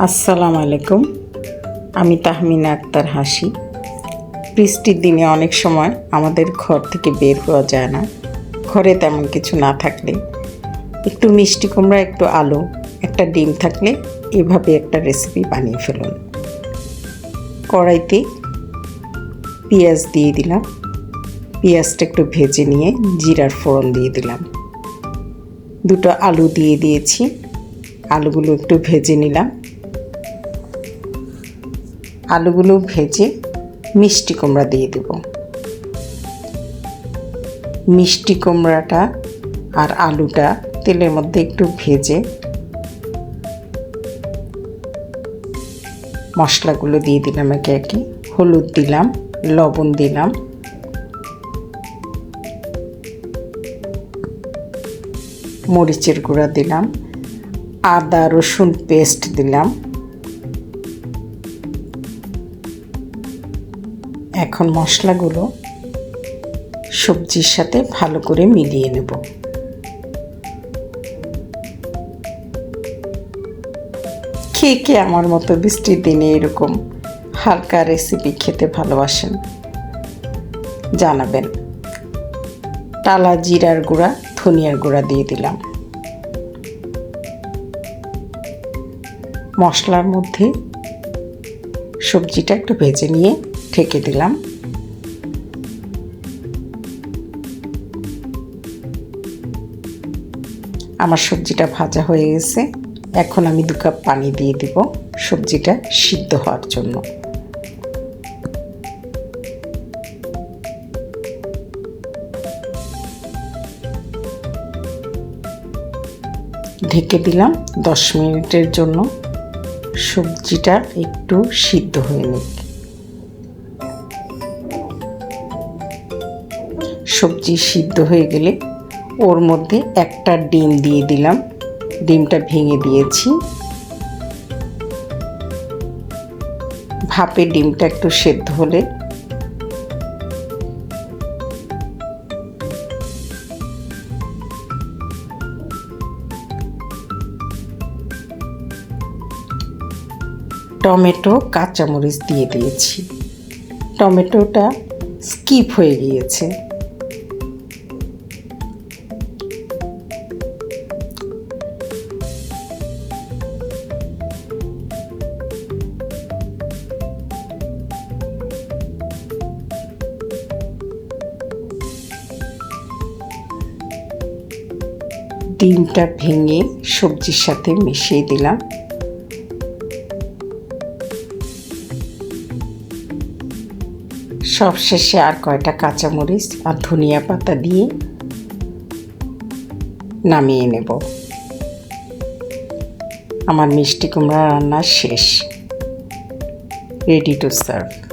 আসসালামু আলাইকুম। আমি তাহমিনা আক্তার হাসি। বৃষ্টির দিনে অনেক সময় আমাদের ঘর থেকে বের হওয়া যায় না। ঘরে তেমন কিছু না থাকলে। একটু মিষ্টি কুমড়া, একটু আলু, একটা ডিম থাকলে এভাবে একটা রেসিপি বানিয়ে ফেলুন। কড়াইতে পেঁয়াজ দিয়ে দিলাম। পেঁয়াজটা একটু ভেজে নিয়ে জিরার ফোড়ন দিয়ে দিলাম। দুটো আলু দিয়ে দিয়েছি। আলুগুলো একটু ভেজে নিলাম। আলুগুলো ভেজে মিষ্টি কুমড়া দিয়ে দেব। মিষ্টি কুমড়াটা আর আলুটা তেলের মধ্যে একটু ভেজে মশলাগুলো দিয়ে দিলাম একে একে। হলুদ দিলাম, লবণ দিলাম। মরিচের গুঁড়া দিলাম। আদা রসুন পেস্ট দিলাম। এখন মশলাগুলো সবজির সাথে ভালো করে মিলিয়ে নেব। কে কে আমার মতো বৃষ্টির দিনে এরকম হালকা রেসিপি খেতে ভালোবাসেন, জানাবেন। টালা জিরার গুঁড়া, ধনিয়ার গুঁড়া দিয়ে দিলাম। মশলার মধ্যে সবজিটা একটু ভেজে নিয়ে ঢেকে দিলাম। আমার সবজিটা ভাজা হয়ে গেছে। এখন আমি দু কাপ পানি দিয়ে দিব সবজিটা সিদ্ধ হওয়ার জন্য। ঢেকে দিলাম দশ মিনিটের জন্য। সবজিটা একটু সিদ্ধ হয়ে নিক। সবজি সিদ্ধ হয়ে গেলে ওর মধ্যে একটা ডিম দিয়ে দিলাম। ডিমটা ভেঙে দিয়েছি। ভাপে ডিমটা একটু সেদ্ধ হলে টমেটো, কাঁচামরিচ দিয়ে দিয়েছি। টমেটোটা স্কিপ হয়ে গিয়েছে। ডিমটা ভেঙে সবজির সাথে মিশিয়ে দিলাম। সবশেষে আর কয়টা কাঁচামরিচ আর ধনিয়া পাতা দিয়ে নামিয়ে নেব। আমার মিষ্টি কুমড়া রান্না শেষ। Ready to serve